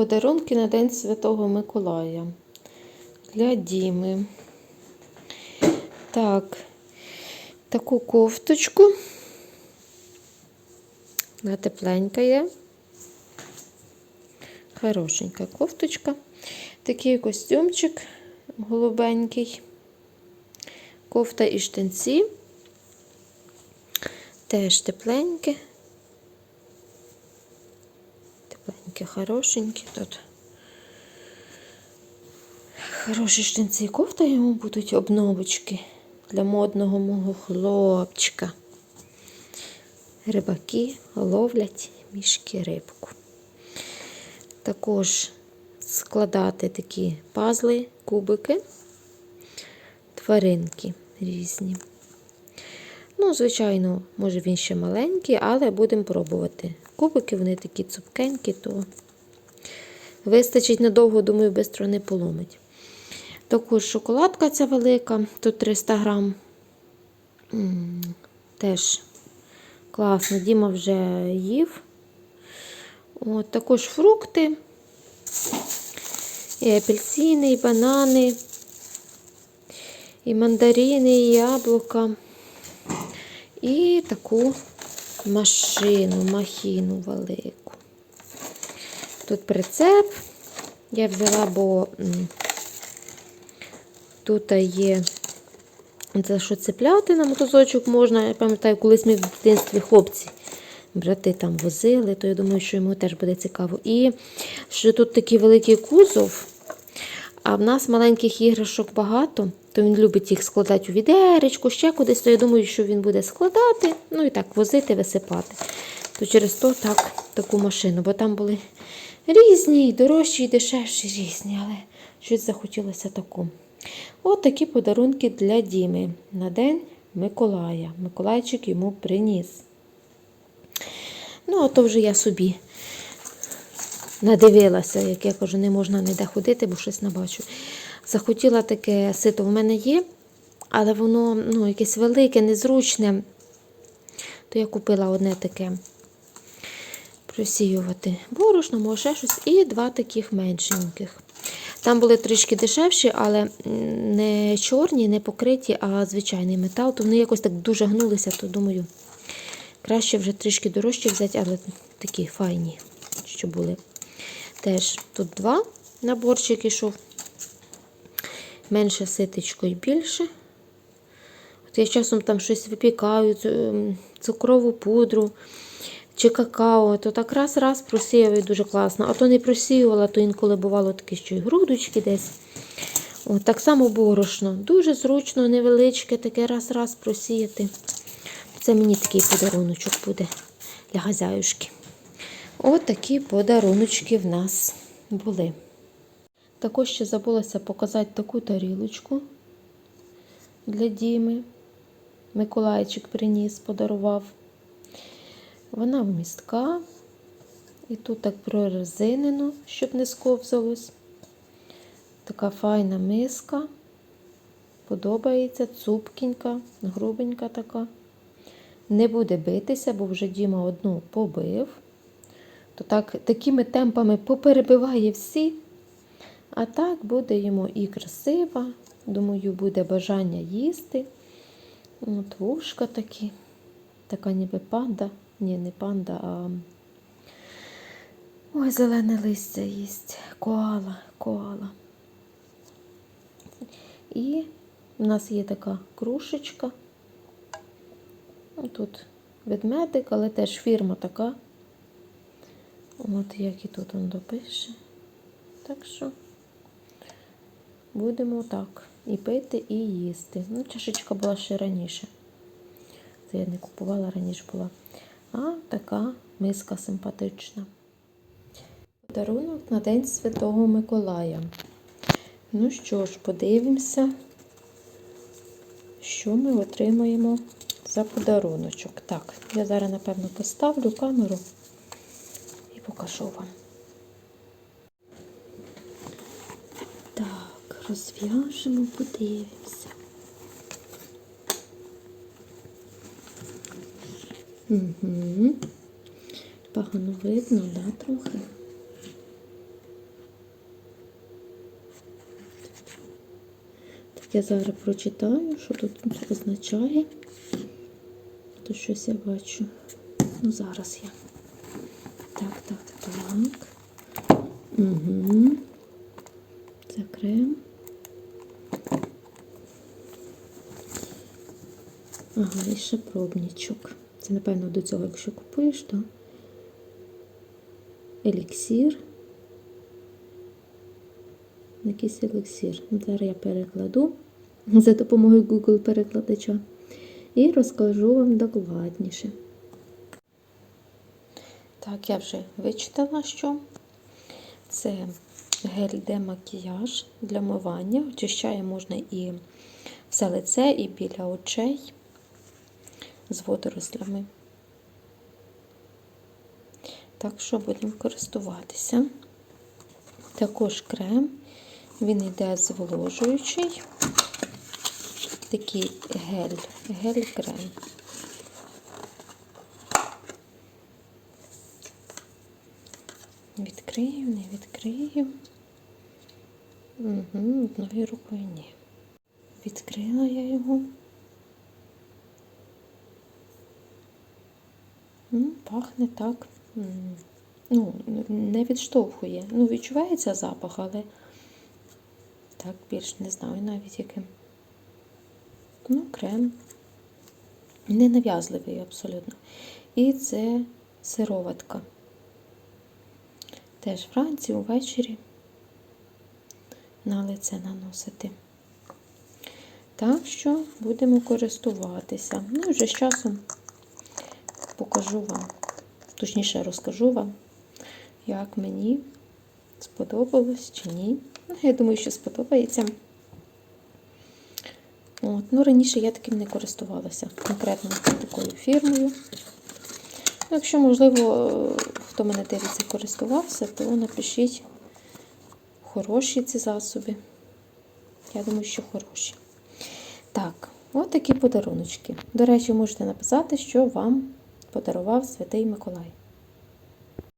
Подарунки на День Святого Миколая. Для Діми. Так, таку кофточку. Вона тепленька є. Хорошенька кофточка. Такий костюмчик голубенький. Кофта і штанці. Теж тепленьке. Тепленьке, хорошеньке тут. Хороші штанці і кофта йому будуть обновочки для модного мого хлопчика. Рибаки ловлять мішки рибку. Також складати такі пазли, кубики, тваринки різні. Ну, звичайно, може він ще маленький, але будемо пробувати. Кубики вони такі цупкенькі, то вистачить надовго, думаю, швидко не поломить. Також шоколадка ця велика, тут 300 грам. Теж класно, Діма вже їв. От, також фрукти, і апельсини, і банани, і мандарини, і яблука. І таку машину, махіну велику. Тут прицеп. Я взяла, бо тут є це що цепляти на мотозочок можна. Я пам'ятаю, колись ми в дитинстві хлопці, брати там возили, то я думаю, що йому теж буде цікаво. І що тут такий великий кузов, а в нас маленьких іграшок багато, то він любить їх складати у відеречку, ще кудись, то я думаю, що він буде складати, ну і так возити, висипати. То через то так, таку машину, бо там були різні, дорожчі, і дешевші, різні, але щось захотілося таку. От такі подарунки для Діми на День Миколая. Миколайчик йому приніс. Ну, а то вже я собі надивилася, як я кажу, не можна ніде ходити, бо щось не бачу. Захотіла таке сито в мене є, але воно ну, якесь велике, незручне. То я купила одне таке просіювати борошно, може ще щось, і два таких меншеньких. Там були трішки дешевші, але не чорні, не покриті, а звичайний метал. То вони якось так дуже гнулися, то думаю, краще вже трішки дорожче взяти, але такі файні, що були. Теж тут два наборчики йшов. Менше ситечко і більше. От я часом там щось випікаю, цукрову пудру чи какао, то так раз-раз просіяв і дуже класно. А то не просіювала, то інколи бувало таке, що і грудочки десь. От, так само борошно. Дуже зручно, невеличке, таке раз-раз просіяти. Це мені такий подаруночок буде для газяюшки. От подаруночки в нас були. Також ще забулася показати таку тарілочку для Діми. Миколайчик приніс, подарував. Вона вмістка. І тут так прорезинено, щоб не сковзалось. Така файна миска. Подобається, цупкінька, грубенька така. Не буде битися, бо вже Діма одну побив. То так, такими темпами поперебиває всі. А так буде йому і красиво. Думаю, буде бажання їсти. От вушка такі. Така ніби панда. Ні, не панда, а. Ой, зелене листя їсть. Коала, коала. І в нас є така крушечка. Тут ведмедик, але теж фірма така. От як і тут він допише. Так що будемо так і пити, і їсти. Ну, чашечка була ще раніше. Це я не купувала, раніше була. А така миска симпатична. Подарунок на День Святого Миколая. Ну що ж, подивимося, що ми отримаємо за подаруночок. Так, я зараз, напевно, поставлю камеру і покажу вам. Так, розв'яжемо, подивимося. Угу. Погано видно, да, трохи. Так я зараз прочитаю, що тут означає, то щось я бачу. Ну, зараз я. Так, так, так. Угу. Це крем. Ага, і ще пробничок. Це, напевно, до цього, якщо купуєш, то еліксір. Якийсь еліксір. Ну, Зараз я перекладу за допомогою Google перекладача і розкажу вам докладніше. Так, я вже вичитала, що це гель де макіяж для мивання. Очищає можна і все лице, і біля очей з водорослями. Так що будемо користуватися. Також крем, він йде зволожуючий, такий гель, гель-крем. Відкрию, не відкрию. Угу, одною рукою ні. Відкрила я його. М, Пахне так. Ну, не відштовхує. Ну, відчувається запах, але так більш не знаю навіть яким. Ну, крем. Ненав'язливий абсолютно. І це сироватка. Теж вранці, увечері на лице наносити. Так що будемо користуватися. Ну, і вже з часом покажу вам, точніше розкажу вам, як мені сподобалось чи ні. Ну, я думаю, що сподобається. От. Ну, раніше я таким не користувалася, конкретно такою фірмою. Якщо, можливо, хто мене дивиться, користувався, то напишіть хороші ці засоби. Я думаю, що хороші. Так, от такі подаруночки. До речі, можете написати, що вам подарував Святий Миколай.